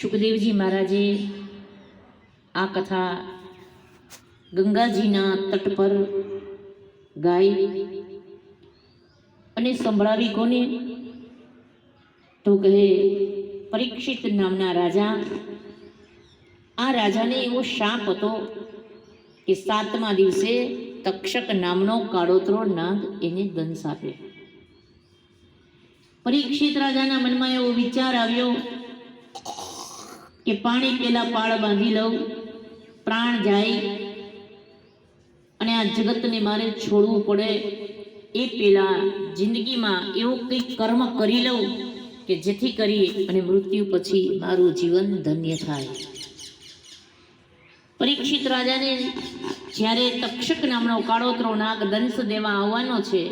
સુખદેવજી મહારાજે આ કથા ગંગાજીના તટ પર ગાઈ અને સંભળાવી કોને? તો કહે, પરીક્ષિત નામના રાજા, આ રાજાને એવો શાપ હતો કે સાતમા દિવસે તક્ષક નામનો કાળોતરો નાગ એને દંશ આપે પરીક્ષિત રાજાના મનમાં એવો વિચાર આવ્યો કે પાણી પેલા પાળ બાંધી લઉં, પ્રાણ જાય અને આ જગતને મારે છોડવું પડે એ પેલા જિંદગીમાં એવું કંઈક કર્મ કરી લઉં કે જેથી કરી અને મૃત્યુ પછી મારું જીવન ધન્ય થાય. પરીક્ષિત રાજાને જ્યારે તક્ષક નામનો કાળોતરો નાગ દંશ દેવા આવવાનો છે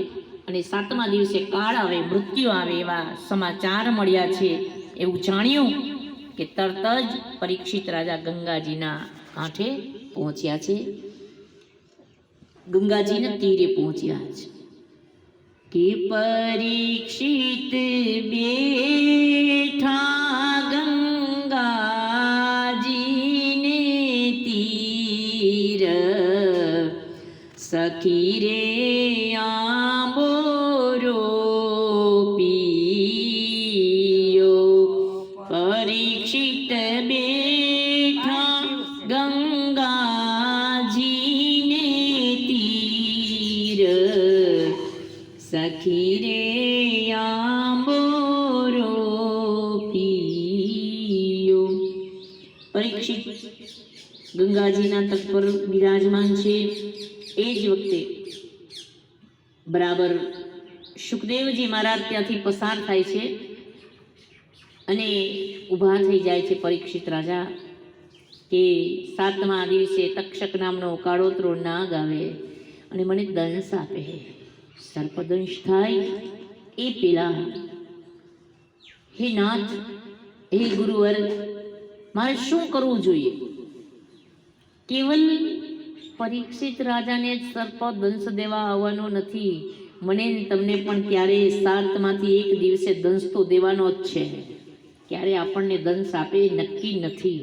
અને સાતમા દિવસે કાળ આવે, મૃત્યુ આવે એવા સમાચાર મળ્યા છે એવું જાણ્યું કે તરત જ પરીક્ષિત રાજા ગંગાજીના કાંઠે પહોંચ્યા છે. ગંગાજીના તીરે પહોંચ્યા છે. કે પરીક્ષિત બેઠા ગંગાજીને તીર સખી ગંગાજીના તટ પર બિરાજમાન છે. એ જ વખતે બરાબર સુખદેવજી મહારાજ ત્યાંથી પસાર થાય છે અને ઊભા થઈ જાય છે પરીક્ષિત રાજા કે સાતમા દિવસે તક્ષક નામનો કાળોતરો નાગ આવે અને મને દંશ આપે. સર્પદંશ થાય એ પેલા. હે નાથ, હે ગુરુવર, મારે શું કરવું જોઈએ? કેવલ પરીક્ષિત રાજાને જ સર્પ દંશ દેવા આવવાનો નથી. મને તમને પણ ક્યારે સાતમાંથી એક દિવસે દંશ તો દેવાનો જ છે. ક્યારે આપણને દંશ આપે નક્કી નથી.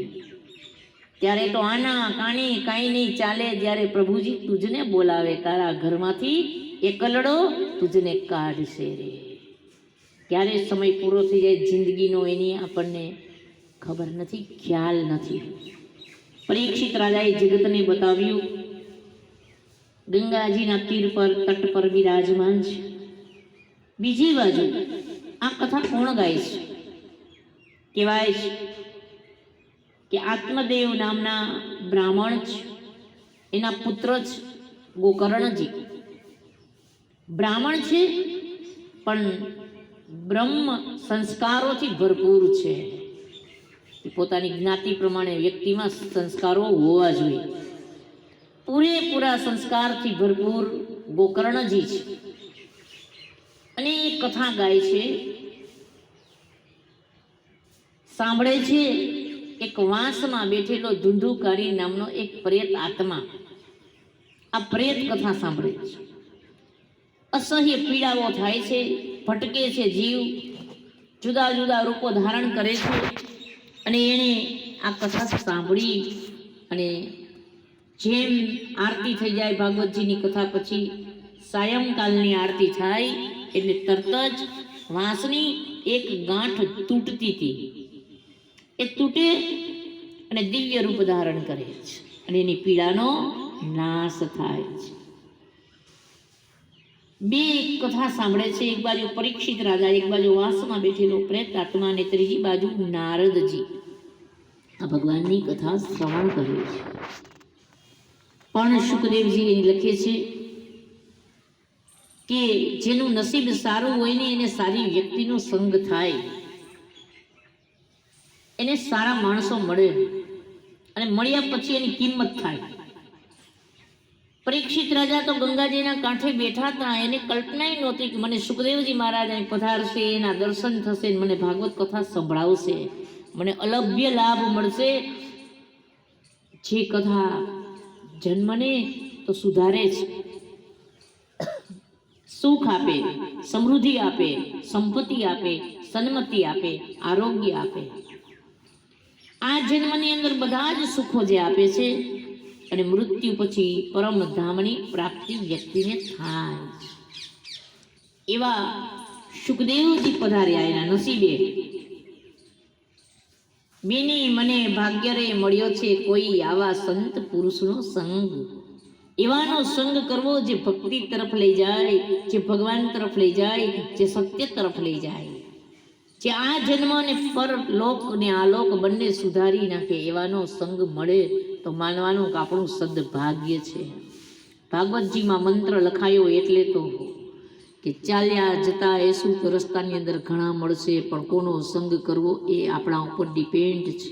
ત્યારે તો આના કાણી કાંઈ નહીં ચાલે જ્યારે પ્રભુજી તુજને બોલાવે, તારા ઘરમાંથી એ કલડો તુજને કાઢશે રે ક્યારે સમય પૂરો થઈ જાય જિંદગીનો એની આપણને ખબર નથી, ખ્યાલ નથી. પરીક્ષિત રાજાએ જગતને બતાવ્યું, ગંગાજીના તીર પર, તટ પર બિરાજમાન છે. બીજી બાજુ આ કથા કોણ ગાય છે? કહેવાય છે કે આત્મદેવ નામના બ્રાહ્મણ છે. એના પુત્ર જ ગોકર્ણજી. બ્રાહ્મણ છે, પણ બ્રહ્મ સંસ્કારોથી ભરપૂર છે. પોતાની જ્ઞાતિ પ્રમાણે વ્યક્તિમાં સંસ્કારો હોવા જોઈએ. પૂરેપૂરા સંસ્કારથી ભરપૂર ગોકર્ણજી છે. અને કથા ગાય છે. સાંભળે છે એક વાંસમાં બેઠેલો ધુંધુકારી નામનો એક પ્રેત આત્મા. આ પ્રેત કથા સાંભળે છે. અસહ્ય પીડાઓ થાય છે, ભટકે છે જીવ, જુદા જુદા રૂપો ધારણ કરે છે. અને એણે આ કથા સાંભળી અને જેમ આરતી થઈ જાય ભાગવતજીની કથા પછી સાયંકાલની આરતી થાય એટલે તરત જ વાંસની એક ગાંઠ તૂટતી હતી. એ તૂટે અને દિવ્ય રૂપ ધારણ કરે છે અને એની પીડાનો નાશ થાય છે. બે કથા સાંભળે છે. એક બાજુ પરીક્ષિત રાજા, એક બાજુ વાસમાં બેઠેલો પ્રેત આત્મા અને ત્રીજી બાજુ નારદજી. આ ભગવાનની કથા શ્રવણ કરે છે. પણ સુખદેવજી લખે છે કે જેનું નસીબ સારું હોય ને એને સારી વ્યક્તિનો સંગ થાય. એને સારા માણસો મળે અને મળ્યા પછી એની કિંમત થાય. પરીક્ષિત રાજા તો ગંગાજીના કાંઠે બેઠા હતા. એને કલ્પના નહોતી કે મને સુખદેવજી મહારાજ અહીં પધારશે, એના દર્શન થશે મને ભાગવત કથા સંભળાવશે. મને અલભ્ય લાભ મળશે. જે કથા જન્મને તો સુધારે છે સુખ આપે, સમૃદ્ધિ આપે, સંપત્તિ આપે, સન્મતિ આપે, આરોગ્ય આપે. આ જન્મની અંદર બધા જ સુખો જે આપે છે અને મૃત્યુ પછી પરમ ધામની પ્રાપ્તિ વ્યક્તિને થાય. એવા સુખદેવજી પધાર્યા એના નસીબે. બેની મને ભાગ્ય રે મળ્યો છે કોઈ આવા સંત પુરુષનો સંગ. એવાનો સંગ કરવો જે ભક્તિ તરફ લઈ જાય, જે ભગવાન તરફ લઈ જાય, જે સત્ય તરફ લઈ જાય. જે આ જન્મ અને પરલોક અને આલોક બંને સુધારી નાખે એવાનો સંગ મળે તો માનવાનું કે આપણું સદભાગ્ય છે. ભાગવતજીમાં મંત્ર લખાયો એટલે તો કે ચાલ્યા જતા એ શું કે રસ્તાની અંદર ઘણા મળશે, પણ કોનો સંગ કરવો એ આપણા ઉપર ડિપેન્ડ છે.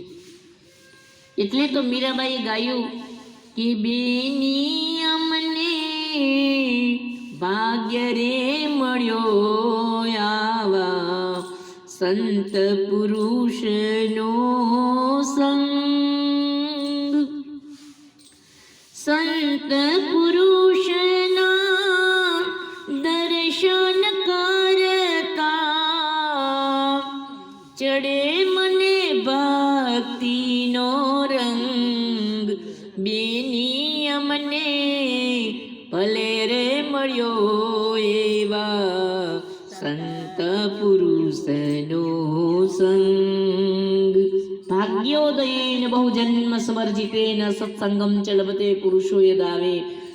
એટલે તો મીરાબાઈએ ગાયું કે બેની અમને ભાગ્ય રે મળ્યો આવા સંત પુરુષનો સંત પુરુષના દર્શન કરતા ચડે મને ભક્તિનો રંગ બેની અમને ભલે રે મળ્યો સંગ ભાગ્યોદયેન બહુ જન્મ સમર્જિતેન સત્સંગમ ચ લભતે પુરુષો યદાવે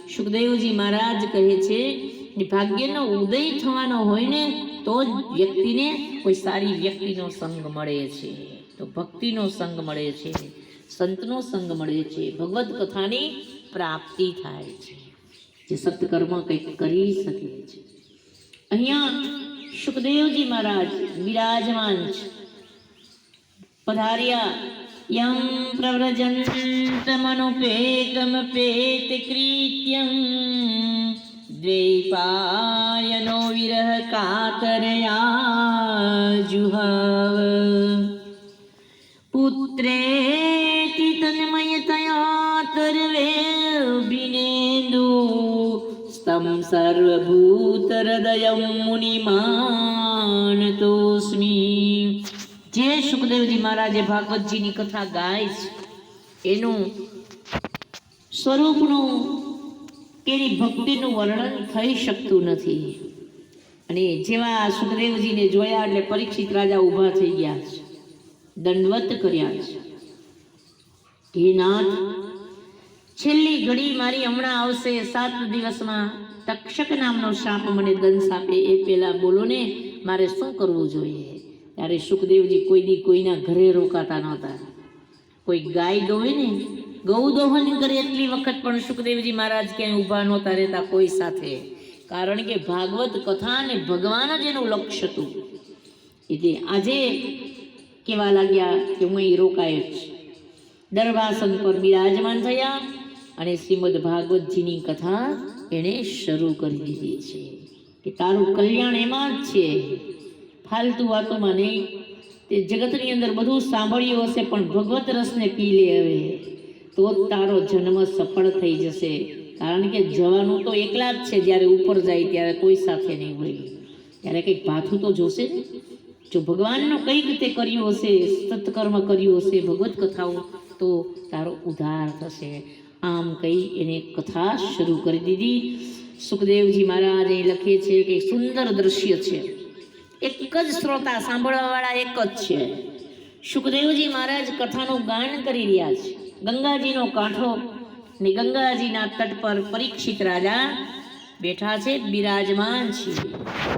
સુખદેવજી મહારાજ કહે છે ભાગ્યનો ઉદય થવાનો હોય ને તો જ વ્યક્તિને કોઈ સારી વ્યક્તિનો સંગ મળે છે તો ભક્તિનો સંગ મળે છે સંતનો સંગ મળે છે ભગવત કથાની પ્રાપ્તિ થાય છે જે સત્કર્મ કંઈક કરી શકે છે અહીંયા સુખદેવજી મહારાજ બિરાજમાન છે પધાર્યા યમ પ્રવ્રજંતમનુપેતમપેત કૃત્યમ દ્વૈપાયનો વિરહ કાતરયા જુહાવ પુત્રેતિ તન્મયતયા તર્વે બિનેન્દુ સ્તમ સર્વભૂતહૃદયં મુનિમાનતોસ્મી જે સુખદેવજી મહારાજે ભાગવતજીની કથા ગાય છે, એનું સ્વરૂપનું એની ભક્તિનું વર્ણન થઈ શકતું નથી. અને જેવા સુખદેવજીને જોયા એટલે પરીક્ષિત રાજા ઊભા થઈ ગયા છે, દંડવત કર્યા છે. હે નાથ, છેલ્લી ઘડી મારી હમણાં આવશે સાત દિવસમાં તક્ષક નામનો સાપ મને દંશ આપે એ પહેલાં બોલો ને મારે શું કરવું જોઈએ? ત્યારે સુખદેવજી કોઈ દી કોઈના ઘરે રોકાતા નહોતા. કોઈ ગાય દોવે ને ગૌ દોહન કરે એટલી વખત પણ સુખદેવજી મહારાજ ક્યાંય ઊભા નહોતા રહેતા કોઈ સાથે. કારણ કે ભાગવત કથા અને ભગવાન જ એનું લક્ષ્ય હતું. એટલે આજે કહેવા લાગ્યા કે હું અહીં રોકાય જ દરવાસન પર બિરાજમાન થયા અને શ્રીમદ ભાગવતજીની કથા એણે શરૂ કરી દીધી છે. કે તારું કલ્યાણ એમાં જ છે. ફાલતુ વાતોમાં નહીં. તે જગતની અંદર બધું સાંભળ્યું હશે, પણ ભગવત રસને પી લે હવે. તો તારો જન્મ સફળ થઈ જશે. કારણ કે જવાનું તો એકલા જ છે, જ્યારે ઉપર જાય ત્યારે કોઈ સાથે નહીં હોય. ત્યારે કંઈક ભાથું તો જોશે ને? જો ભગવાનનું કંઈક તે કર્યું હશે, સત્કર્મ કર્યું હશે, ભગવત કથાઓ, તો તારો ઉદ્ધાર થશે. આમ કહી એને કથા શરૂ કરી દીધી. સુખદેવજી મહારાજ અહીં લખે છે કે સુંદર દ્રશ્ય છે. એક જ શ્રોતા સાંભળવાવાળા એક જ છે. સુખદેવજી મહારાજ કથાનું ગાન કરી રહ્યા છે. ગંગાજીનો કાંઠો ને ગંગાજીના તટ પર પરીક્ષિત રાજા બેઠા છે, બિરાજમાન છે.